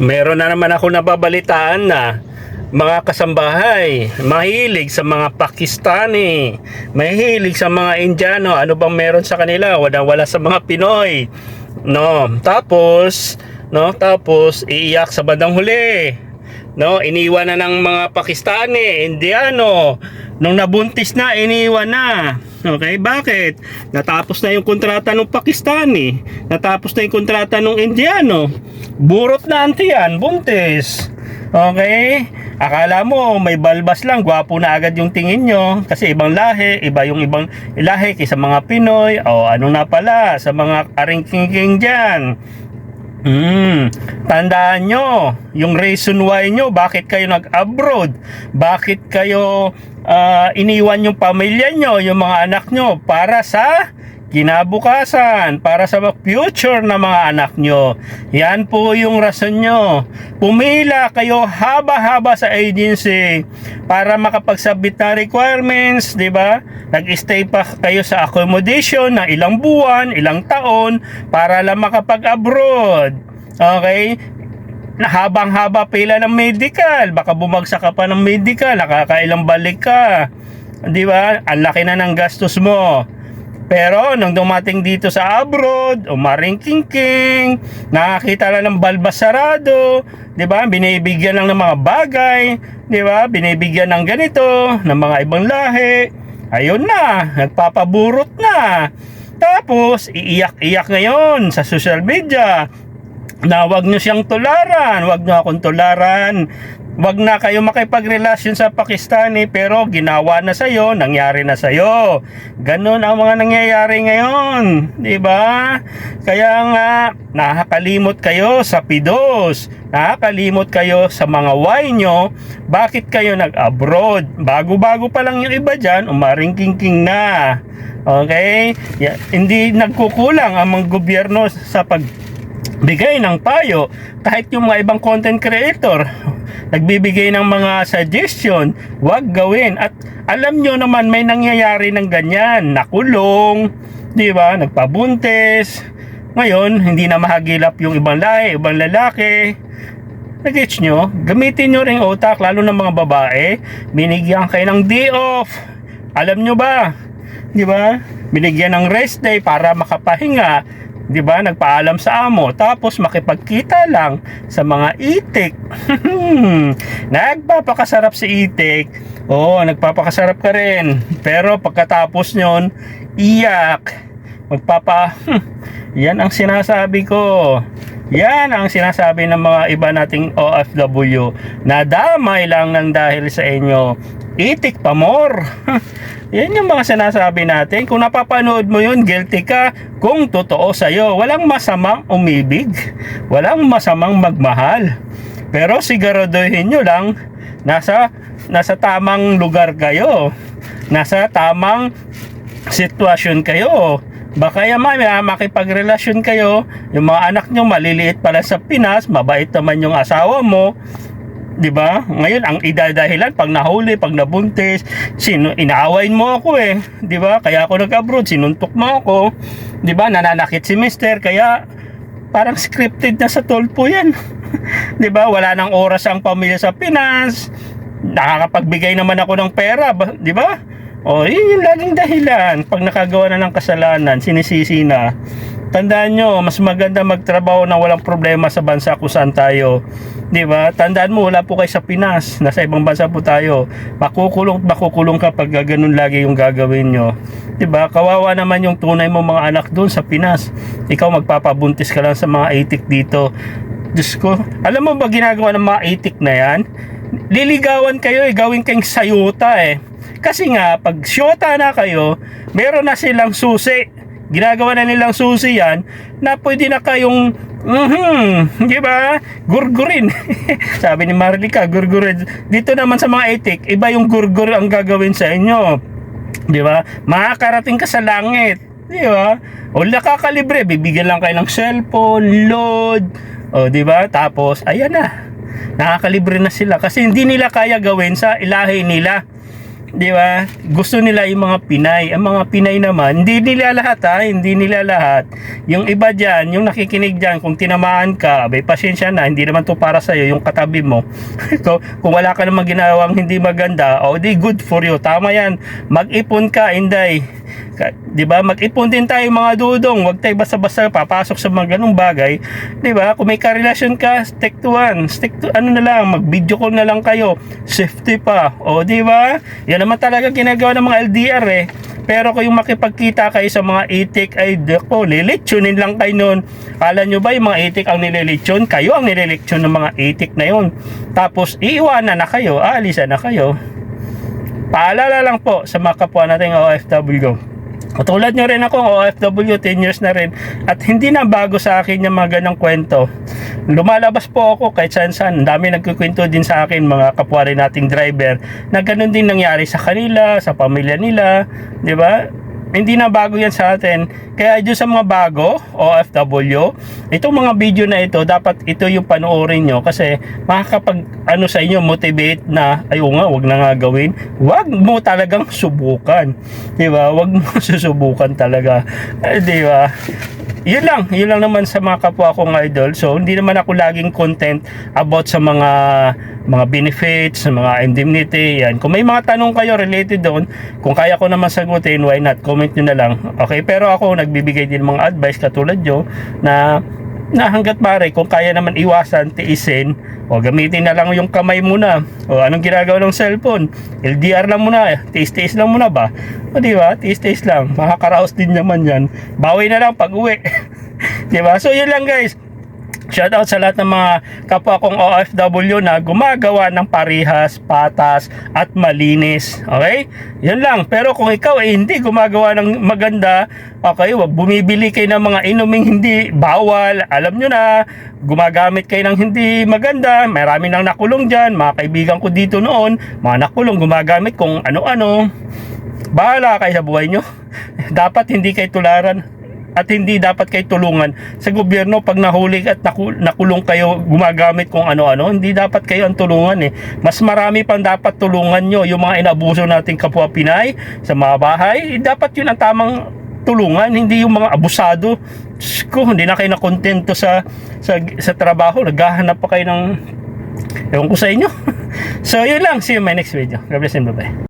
meron na naman ako nababalitaan na mga kasambahay, mahilig sa mga Pakistani, mahilig sa mga Indiano, ano bang meron sa kanila? Wala wala sa mga Pinoy. No, tapos no, tapos iiyak sa bandang huli. No, iniwan na ng mga Pakistani, Indiano. Nung nabuntis na, iniwan na. Okay, bakit? Natapos na yung kontrata ng Pakistani. Natapos na yung kontrata ng Indiano. Burot na auntie yan, buntis. Okay? Akala mo may balbas lang, gwapo na agad yung tingin nyo kasi ibang lahi, iba yung ibang lahi kaysa mga Pinoy. O ano na pala sa mga aring-king dyan. Hmm, tandaan nyo, yung reason why nyo, bakit kayo nag-abroad, bakit kayo ah, iniwan yung pamilya nyo, yung mga anak nyo, para sa kinabukasan, para sa future na mga anak nyo. Yan po yung rason nyo. Pumila kayo haba-haba sa agency para makapagsabit na requirements, di ba? Nag-stay pa kayo sa accommodation na ilang buwan, ilang taon para lang makapag-abroad. Okay? na habang-haba pila ng medical, baka bumagsak ka pa ng medical, nakakailang balik ka. 'Di ba? Ang laki na ng gastos mo. Pero nung dumating dito sa abroad, umaring king nakakita lang ng balbas sarado, 'di ba? Binibigyan lang ng mga bagay, 'di ba? Binibigyan ng ganito, ng mga ibang lahi. Ayun na, nagpapaburot na. Tapos, iiyak-iyak ngayon sa social media na wag nyo siyang tularan, wag nyo akong tularan, wag na kayo makipagrelasyon sa Pakistani pero ginawa na sa'yo, nangyari na sa'yo. Ganon ang mga nangyayari ngayon, di ba? Kaya nga, nakakalimot kayo sa pidos, nakakalimot kayo sa mga why nyo, bakit kayo nag-abroad? Bago-bago pa lang yung iba dyan, umaring king na. Okay? Ya- hindi nagkukulang ang mga gobyerno sa pag bigay ng payo kahit yung mga ibang content creator nagbibigay ng mga suggestion wag gawin at alam nyo naman may nangyayari ng ganyan nakulong di ba nagpabuntis ngayon hindi na mahagilap yung ibang lahi ibang lalaki Nag-gets nyo? Gamitin nyo rin utak, lalo ng mga babae. Binigyan kayo ng day off. Alam nyo ba? Di ba? Binigyan ng rest day para makapahinga. Di ba? Nagpaalam sa amo. Tapos makipagkita lang sa mga itik. Nagpapakasarap si itik. Oo, nagpapakasarap ka rin. Pero pagkatapos nyon, iyak. Magpapa... yan ang sinasabi ko. Yan ang sinasabi ng mga iba nating OFW na damay lang ng dahil sa inyo. Itik pa more. Yan yung mga sinasabi natin. Kung napapanood mo yun, guilty ka kung totoo sa'yo. Walang masamang umibig. Walang masamang magmahal. Pero siguraduhin nyo lang, nasa, nasa tamang lugar kayo. Nasa tamang sitwasyon kayo. Baka yaman, may makipagrelasyon kayo, yung mga anak nyo maliliit pala sa Pinas, mabait naman yung asawa mo, 'di ba? Ngayon ang idadahilan pag nahuli, pag nabuntis, sino inaawain mo ako eh, 'di ba? Kaya ako nag-abroad, sinuntok mo ako, 'di ba? Nananakit si Mister, kaya parang scripted na sa tolpo 'yan. 'Di ba? Wala nang oras ang pamilya sa Pinas. Nakakapagbigay naman ako ng pera, 'di ba? O, yun yung laging dahilan. Pag nakagawa na ng kasalanan, sinisisi na. Tandaan nyo, mas maganda magtrabaho na walang problema sa bansa kung saan tayo. Di ba? Tandaan mo, wala po kayo sa Pinas. Nasa ibang bansa po tayo. Makukulong, makukulong ka pag ganun lagi yung gagawin nyo. Di ba? Kawawa naman yung tunay mo mga anak doon sa Pinas. Ikaw magpapabuntis ka lang sa mga itik dito. Diyos ko, alam mo ba ginagawa ng mga itik na yan? Liligawan kayo eh, gawin kayong sayuta eh. Kasi nga, pag syota na kayo, meron na silang susi. Ginagawa na nilang susi yan na pwede na kayong mhm, di ba? Gurgurin. Sabi ni Marlica, gurgurin. Dito naman sa mga etik, iba yung gurgur ang gagawin sa inyo. Di ba? Makakarating ka sa langit. Di ba? O nakakalibre, bibigyan lang kayo ng cellphone, load. O di ba? Tapos, ayan na. Nakakalibre na sila kasi hindi nila kaya gawin sa ilahi nila. Di ba? Gusto nila yung mga Pinay. Ang mga Pinay naman, hindi nila lahat ha, hindi nila lahat. Yung iba dyan, yung nakikinig dyan, kung tinamaan ka, abay, pasensya na, hindi naman to para sa'yo, yung katabi mo. so, kung wala ka namang ginawang hindi maganda, o di good for you. Tama yan. Mag-ipon ka, Inday. 'Di ba? Mag-ipon din tayo mga dudong. Huwag tayo basta-basta papasok sa mga ganung bagay. 'Di ba? Kung may karelasyon ka, stick to one. Stick to ano na lang, mag-video call na lang kayo. Safety pa. O 'di ba? Yan naman talaga ginagawa ng mga LDR eh. Pero kung makipagkita kayo sa mga itik ay dako, lilitsunin lang kayo nun. Kala nyo ba yung mga itik ang nililitsyon? Kayo ang nililitsyon ng mga itik na yun. Tapos iiwanan na kayo, aalisan na kayo. Paalala lang po sa mga kapwa nating OFW. Katulad nyo rin ako, OFW, 10 years na rin. At hindi na bago sa akin yung mga ganong kwento. Lumalabas po ako kahit saan saan. Ang dami nagkukwento din sa akin, mga kapwa rin nating driver, na ganun din nangyari sa kanila, sa pamilya nila. Di ba? Hindi na bago yan sa atin. Kaya dyan sa mga bago, OFW, itong mga video na ito, dapat ito yung panoorin nyo kasi makakapag ano sa inyo, motivate na, ayo nga, wag na nga gawin. Wag mo talagang subukan. Di ba? Wag mo susubukan talaga. Eh, di ba? Yun lang, yun lang naman sa mga kapwa kong idol. So, hindi naman ako laging content about sa mga mga benefits, sa mga indemnity, yan. Kung may mga tanong kayo related doon, kung kaya ko naman sagutin, why not? Comment nyo na lang. Okay, pero ako nagbibigay din mga advice katulad nyo na na hanggat pare, kung kaya naman iwasan, tiisin, o gamitin na lang yung kamay muna. O anong ginagawa ng cellphone? LDR lang muna, tiis-tiis lang muna ba? O di ba? Tiis-tiis lang. Makakaraos din naman yan. Bawi na lang pag uwi. di ba? So yun lang guys. Shoutout sa lahat ng mga kapwa kong OFW na gumagawa ng parihas, patas, at malinis. Okay? Yan lang. Pero kung ikaw ay hindi gumagawa ng maganda, okay, wag bumibili kayo ng mga inuming hindi bawal. Alam nyo na, gumagamit kayo ng hindi maganda. Marami nang nakulong dyan. Mga kaibigan ko dito noon, mga nakulong gumagamit kung ano-ano. Bahala kayo sa buhay nyo. Dapat hindi kayo tularan at hindi dapat kayo tulungan sa gobyerno pag nahuli at naku- nakulong kayo gumagamit kung ano-ano. Hindi dapat kayo ang tulungan eh. Mas marami pang dapat tulungan nyo yung mga inabuso nating kapwa Pinay sa mga bahay. Eh, dapat yun ang tamang tulungan hindi yung mga abusado. Ko hindi na kayo nakontento sa, sa sa trabaho. Naghahanap pa kayo ng ewan ko sa inyo. So yun lang. See you in my next video. God bless and bye bye